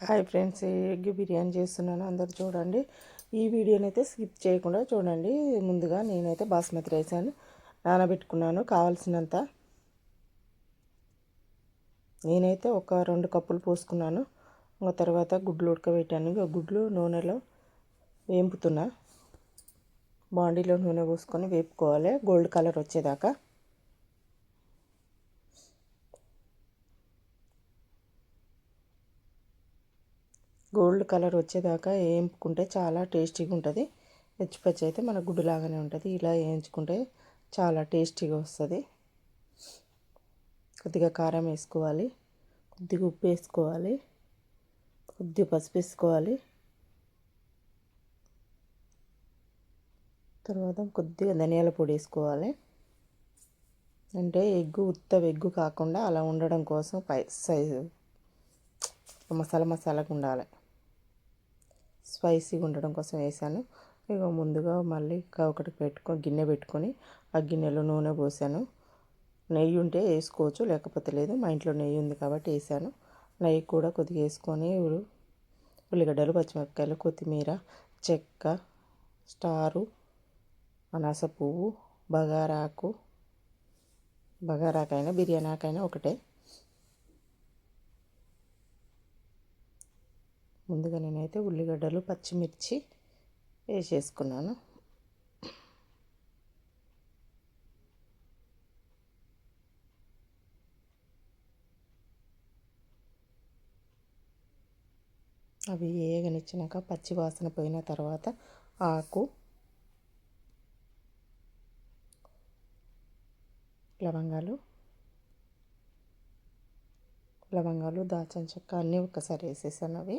Hi friends egg biryani చేస్తున్నాను. అందరు చూడండి. ఈ వీడియోని అయితే స్కిప్ చేయకుండా చూడండి. ముందుగా నేనైతే బాస్మతి రైస్ అని నానబెట్టుకున్నాను. కావాల్సినంత నేనైతే ఒక రెండు కప్పులు పోసుకున్నాను. ఇంకా తర్వాత గుడ్లు ఉడకబెట్టాను. గుడ్లు నూనెలో వేంపుతున్నా. బాండీలో నూనె పోసుకొని వేపుకోవాలి. గోల్డ్ కలర్ వచ్చేదాకా. గోల్డ్ కలర్ వచ్చేదాకా వేయించుకుంటే చాలా టేస్టీగా ఉంటుంది. పచ్చి అయితే మన గుడ్డులాగానే ఉంటుంది. ఇలా వేయించుకుంటే చాలా టేస్టీగా వస్తుంది. కొద్దిగా కారం వేసుకోవాలి. కొద్దిగా ఉప్పు వేసుకోవాలి. కొద్దిగా పసుపు వేసుకోవాలి. తర్వాత కొద్దిగా ధనియాల పొడి వేసుకోవాలి. అంటే ఎగ్గు ఉత్త ఎగ్గు కాకుండా అలా ఉండడం కోసం పై సైజు మసాలా మసాలాగా ఉండాలి. స్పైసీగా ఉండడం కోసం వేసాను. ఇక ముందుగా మళ్ళీ ఒకటి పెట్టుకొని గిన్నె పెట్టుకొని ఆ గిన్నెలో నూనె పోసాను. నెయ్యి ఉంటే వేసుకోవచ్చు లేకపోతే లేదు. మా ఇంట్లో నెయ్యి ఉంది కాబట్టి వేసాను. నెయ్యి కూడా కొద్దిగా వేసుకొని ఉల్లిగడ్డలు పచ్చిమిరపకాయలు కొత్తిమీర చెక్క స్టారు అనాస పువ్వు బగారాకు బగారాకైనా బిర్యానీ ఆకైనా ఒకటే. ముందుగా నేనైతే ఉల్లిగడ్డలు పచ్చిమిర్చి వేసేసుకున్నాను. అవి వేగనిచ్చినాక పచ్చి వాసన పోయిన తర్వాత ఆకు లవంగాలు లవంగాలు దాల్చిన చెక్క అన్నీ ఒకసారి వేసేసాను అవి.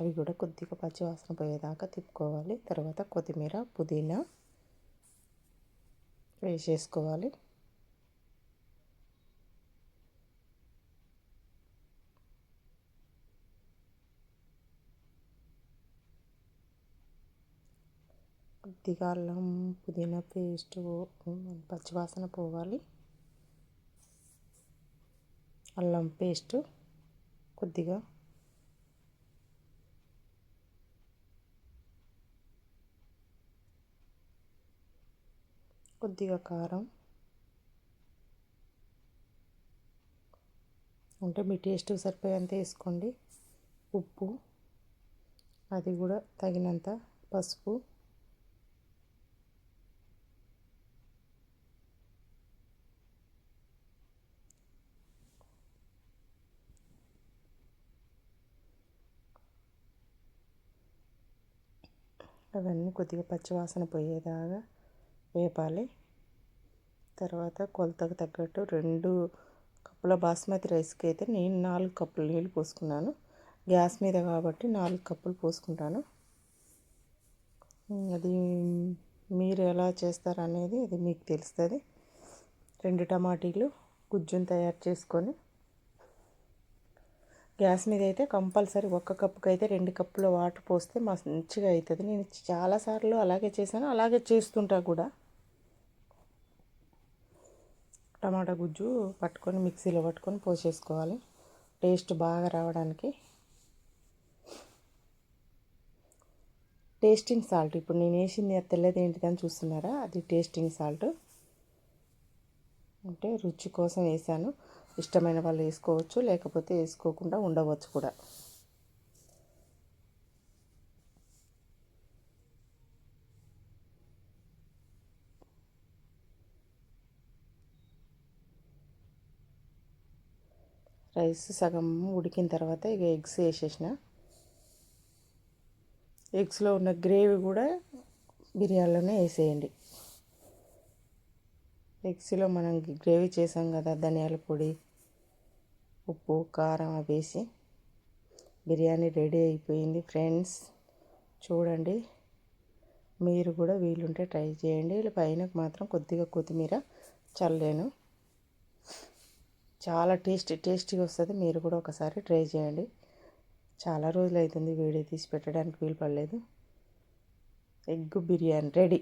అవి కూడా కొద్దిగా పచ్చివాసన పోయేదాకా తిప్పుకోవాలి. తర్వాత కొత్తిమీర పుదీనా వేసేసుకోవాలి. కొద్దిగా అల్లం పుదీనా పేస్ట్ పచ్చివాసన పోవాలి. అల్లం పేస్ట్ కొద్దిగా కొద్దిగా కారం. ఉంటే మీ టేస్ట్ సరిపోయేంత వేసుకోండి. ఉప్పు అది కూడా తగినంత పసుపు. అవన్నీ కొద్దిగా పచ్చివాసన పోయేదాకా వేపాలి. తర్వాత కొలతకు తగ్గట్టు రెండు కప్పుల బాస్మతి రైస్కి అయితే నేను నాలుగు కప్పులు నీళ్ళు పోసుకున్నాను. గ్యాస్ మీద కాబట్టి నాలుగు కప్పులు పోసుకుంటాను. అది మీరు ఎలా చేస్తారనేది అది మీకు తెలుస్తుంది. రెండు టమాటీలు గుజ్జును తయారు చేసుకొని గ్యాస్ మీద అయితే కంపల్సరీ ఒక్క కప్పుకి అయితే రెండు కప్పుల వాటర్ పోస్తే మంచిగా అవుతుంది నేను చాలాసార్లు అలాగే చేశాను. అలాగే చేస్తుంటా కూడా. టమాటా గుజ్జు పట్టుకొని మిక్సీలో పట్టుకొని పోసేసుకోవాలి. టేస్ట్ బాగా రావడానికి. Tasting salt. ఇప్పుడు నేను వేసింది తెల్లది ఏంటిదని చూస్తున్నారా? అది టేస్టింగ్ సాల్ట్. అంటే రుచి కోసం వేసాను. ఇష్టమైన వాళ్ళు వేసుకోవచ్చు లేకపోతే వేసుకోకుండా ఉండవచ్చు కూడా. రైస్ సగం ఉడికిన తర్వాత ఇక ఎగ్స్ వేసేసిన. ఎగ్స్లో ఉన్న గ్రేవీ కూడా బిర్యానీలోనే వేసేయండి. ఎగ్స్లో మనం గ్రేవీ చేసాం కదా ధనియాల పొడి ఉప్పు కారం వేసి బిర్యానీ రెడీ అయిపోయింది ఫ్రెండ్స్. చూడండి మీరు కూడా వీలుంటే ట్రై చేయండి. పైన మాత్రం కొద్దిగా కొత్తిమీర చల్లాను. చాలా టేస్టీ టేస్టీగా వస్తుంది. మీరు కూడా ఒకసారి ట్రై చేయండి. చాలా రోజులు అవుతుంది వీడియో తీసి పెట్టడానికి వీలు పడలేదు. Egg biryani ready.